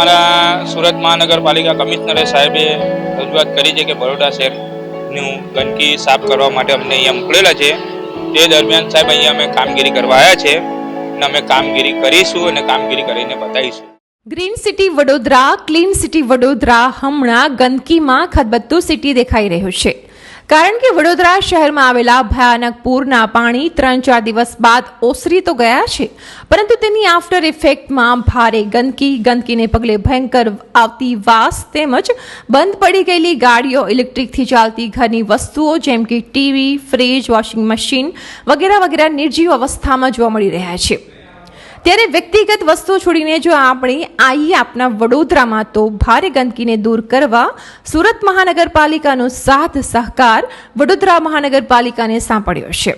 અમારા સુરત મહાનગરપાલિકા કમિશનરે સાહેબે રજૂઆત કરી છે કે બરોડા શહેરનું ગંદકી સાફ કરવા માટે અમને અહીંયા મોકલેલા છે. તે દરમિયાન સાહેબ અહીંયા અમે કામગીરી કરવા આવ્યા છે અને અમે કામગીરી કરીશું અને કામગીરી કરીને બતાવીશું. Green city Vadodara, clean city Vadodara હમણાં ગંદકીમાં ખદબદતું સિટી દેખાઈ રહ્યું છે. કારણ કે વડોદરા શહેરમાં આવેલા ભયાનક પૂરના પાણી ત્રણ ચાર દિવસ બાદ ઓસરી તો ગયા છે, પરંતુ તેની આફ્ટર ઇફેક્ટમાં ભારે ગંદકી, ગંદકીને પગલે ભયંકર આવતી વાસ તેમજ બંધ પડી ગયેલી ગાડીઓ ઇલેક્ટ્રિકથી ચાલતી ઘરની વસ્તુઓ જેમ કે ટીવી, ફ્રીજ, વોશિંગ મશીન વગેરે વગેરે નિર્જીવ અવસ્થામાં જોવા મળી રહ્યા છે. ત્યારે વ્યક્તિગત વસ્તુ છોડીને જો આપણે આઈએ આપના વડોદરામાં તો ભારે ગંદકીને દૂર કરવા સુરત મહાનગરપાલિકાનો સાથ સહકાર વડોદરા મહાનગરપાલિકાને સાંપડ્યો છે.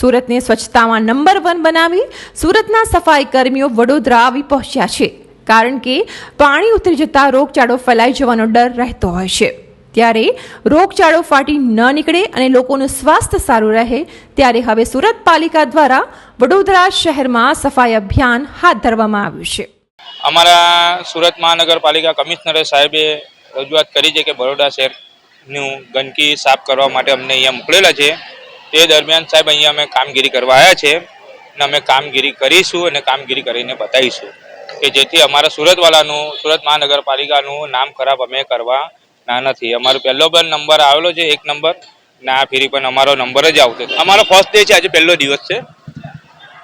સુરતને સ્વચ્છતામાં નંબર વન બનાવી સુરતના સફાઈ કર્મીઓ વડોદરા આવી પહોંચ્યા છે. કારણ કે પાણી ઉતરી જતા રોગચાળો ફેલાઈ જવાનો ડર રહેતો હોય છે. ત્યારે રોગચાળો ફાટી ન નીકળે અને લોકોનું સ્વાસ્થ્ય સારું રહે, ત્યારે હવે સુરત પાલિકા દ્વારા વડોદરા શહેરમાં સફાઈ અભિયાન હાથ ધરવામાં આવ્યું છે. અમારા સુરત મહાનગરપાલિકા કમિશનરે સાહેબે રજૂઆત કરી છે કે બરોડા શહેરનું ગંદકી સાફ કરવા માટે અમને અહીંયા મોકલેલા છે. તે દરમિયાન સાહેબ અહીંયા અમે કામગીરી કરવા આવ્યા છે અને અમે કામગીરી કરીશું અને કામગીરી કરીને બતાવીશું કે જેથી અમારા સુરતવાળાનું, સુરત મહાનગરપાલિકાનું નામ ખરાબ અમે કરવા ના, નથી. અમારો પહેલો પણ નંબર આવેલો છે, એક નંબર ના, ફેરી પણ અમારો નંબર જ આવતો અમારો ફર્સ્ટ ડે છે, આજે પહેલો દિવસ છે.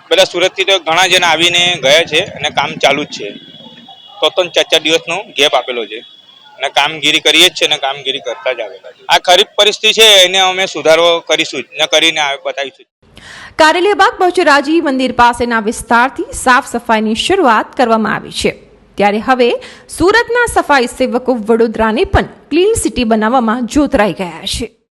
બધા સુરતથી તો ઘણા જણા આવીને ગયા છે અને કામ ચાલુ જ છે. તો તો ચાર ચાર દિવસનો ગેપ આપેલો છે. અને કામગીરી કરીએ જ છે અને કામગીરી કરતા જ આવેલા આ ખરીફ પરિસ્થિતિ છે, એને અમે સુધારો કરીશું ને કરીને બતાવીશું કારેલીબાગ બહુચરાજી મંદિર પાસેના વિસ્તારથી સાફ સફાઈની શરૂઆત કરવામાં આવી છે. ત્યારે હવે સુરતના સફાઈ સેવકો વડોદરાને પણ ક્લીન સિટી બનાવવામાં જોતરાઈ ગયા છે.